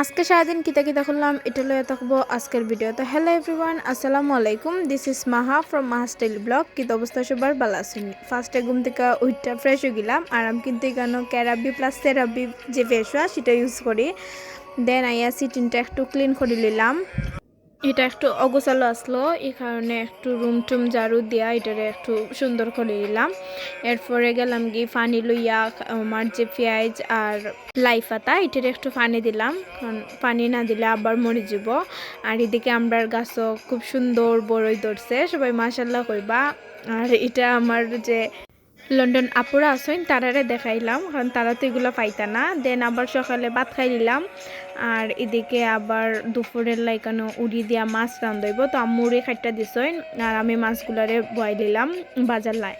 আজকে সারাদিন কিতা কিতা করলাম, এটা লয়ে থাকব আজকের ভিডিও তো হ্যালো এভরিওয়ান আসসালামু আলাইকুম। This is Maha from Maha style blog কিত অবস্থা সবার? ভালো আসুন ফার্স্টে ঘুম থেকে উইটটা ফ্রেশ হয়ে গেলাম, আর আমি কিন্তু এখানে ক্যারাবি প্লাস থেরাবি যে ফেস ওয়াশ সেটা ইউজ করি। দেন আইয়া সিটিনটা একটু ক্লিন করে নিলাম। এটা একটু অগোছালো আসলো এই কারণে একটু রুম টুম ঝাড়ু দিয়া এটারে একটু সুন্দর করে নিলাম। এরপরে গেলাম গিয়ে ফানি লইয়া, আমার যে পেঁয়াজ আর লাই পাতা, এটারে একটু পানি দিলাম। কারণ পানি না দিলে আবার মরে যাব। আর এদিকে আমরার গাছও খুব সুন্দর বড়ই ধরছে, সবাই মাসাল্লাহ কইবা। আর এটা আমার যে লন্ডন আপুরা আসেন তারারে দেখাইলাম, কারণ তারা তো এগুলো পাইতা না। দেন আবার সকালে ভাত খাই দিলাম, আর এদিকে আবার দুপুরের লাইকানো উড়ি দিয়া মাছ রান্ধইব। তো আম্মুরে খাইটা দিছইন আর আমি মাছগুলারে বয় দিলাম বাজার লাই।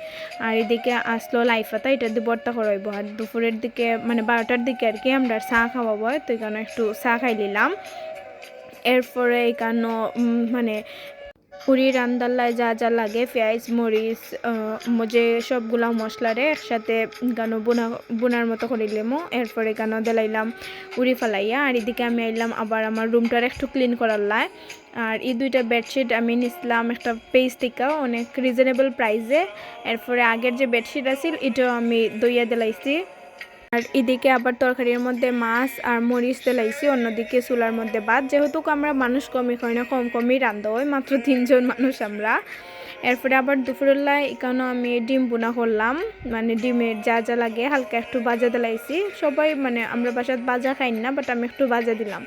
আর এদিকে আসলো লাই পাতা এটা দিয়ে বর্তা করাইব। আর দুপুরের দিকে মানে বারোটার দিকে আর কি আমরা চা খাওয়াবো তো এখানে একটু চা খাই নিলাম এরপরে এখানে মানে পুরি রান্দাল্লায় যা যা লাগে, পেঁয়াজ, মরিচ যে সবগুলা মশলারে একসাথে গানো বোনা, বোনার মতো করে নিলাম। এরপরে গানো দিলাইলাম উড়ি ফেলাইয়া। আর এদিকে আমি আইলাম আবার আমার রুমটার একটু ক্লিন করার লাই। আর এই দুইটা বেডশিট আমি নিছিলাম একটা পেজ থেকে, অনেক রিজনেবল প্রাইসে এরপরে আগের যে বেডশিট আছিল, এটাও আমি দইয়া দিলাইছি। আর এদিকে আবার তরকারির মধ্যে মাছ আর মরিচ তেলাইছি, অন্যদিকে চুলার মধ্যে ভাত। যেহেতু আমরা মানুষ কমই হয় না, কম কমই রান্ধা হয়, মাত্র তিনজন মানুষ আমরা। এরপরে আবার দুপুরবেলায় এখানেও আমি ডিম বোনা করলাম। মানে ডিমের যা যা লাগে, হালকা একটু বাজা দিলাইছি সবাই মানে আমরা বাসাত বাজা খাই না বাট আমি একটু বাজা দিলাম।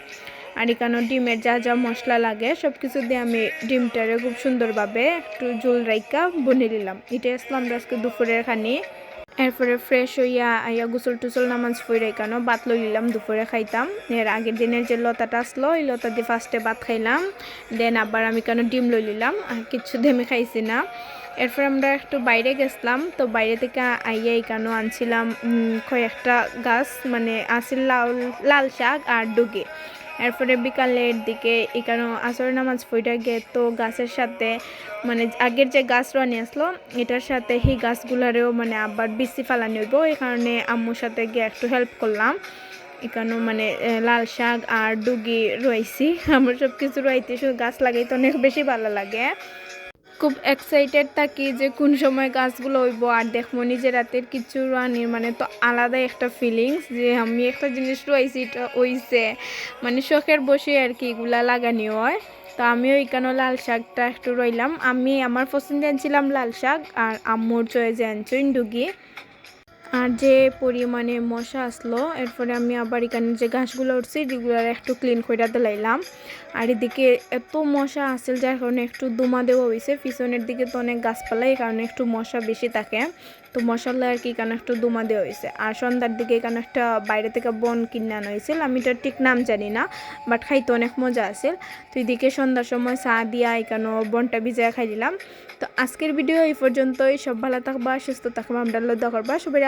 আর এখানেও ডিমের যা যা মশলা লাগে সব কিছু দিয়ে আমি ডিমটারে খুব সুন্দরভাবে একটু জল রাইকা বনে নিলাম। এটাই আসলাম আমরা আজকে দুপুরের খানি। এরপরে ফ্রেশ হইয়া আইয়া গোসল টুসল নামাজ পড়ে কেন? ভাত লই নিলাম দুপুরে খাইতাম। এর আগের দিনের যে লতাটা আসলো ওই লতা দিয়ে ফার্স্টে ভাত খাইলাম। দেন আবার আমি কেন ডিম লই নিলাম কিছু দেমে খাইছি না। এরপর আমরা একটু বাইরে গেছিলাম, তো বাইরে থেকে আইয়া কেন আনছিলাম কয়েকটা গাছ মানে আসিল লাল লাল শাক আর ডুগে। এরপরে বিকালের দিকে এখানে আসর নামাজ ফইটা গে তো গাছের সাথে মানে আগের যে গাছ রানি আসলো, এটার সাথে সেই গাছগুলারেও মানে আবার বেশি ফালানি হইব। এই কারণে আম্মুর সাথে গিয়ে একটু হেল্প করলাম। এখানেও মানে লাল শাক আর ডুগি রয়েছি আমার সব কিছু রয়েছে শুধু গাছ লাগাইতে অনেক বেশি ভালো লাগে। খুব এক্সাইটেড থাকি যে কোন সময় গাছগুলো হইব আর দেখব নিজের রাতের কিছু রানির মানে তো আলাদা একটা ফিলিংস যে আমি একটা জিনিস রয়েছি, এটা হইছে। মানে শখের বসে আর কি এগুলা লাগানি হয়। তো আমিও এখানে লাল শাকটা একটু রইলাম। আমি আমার পছন্দ আনছিলাম লাল শাক আর আম্মুর চয়ে যে আনছেন ডুগি আর যে পরিমাণে মশা আসলো, এরপরে আমি আবার এখানে যে ঘাসগুলো উঠছি যেগুলো একটু ক্লিন করে দিলাইলাম। আর এদিকে এত মশা আসছিল যার কারণে একটু দুমা দেওয়া হয়েছে পিছনের দিকে তো অনেক গাছপালা, এই কারণে একটু মশা বেশি থাকে। তো মশলা আর কি এখানে একটু দুমা দেওয়া হয়েছে আর সন্ধ্যার দিকে এখানে একটা বাইরে থেকে বন কিনে আনা হয়েছিল আমি এটার ঠিক নাম জানি না বাট খাইতে অনেক মজা আছে তো এদিকে সন্ধ্যার সময় চা দিয়া এখানে বনটা ভিজায় খাই দিলাম। তো আজকের ভিডিও এই পর্যন্তই। সব ভালো থাকবা, সুস্থ থাকবা, আমরা দোয়া করবা। সবাই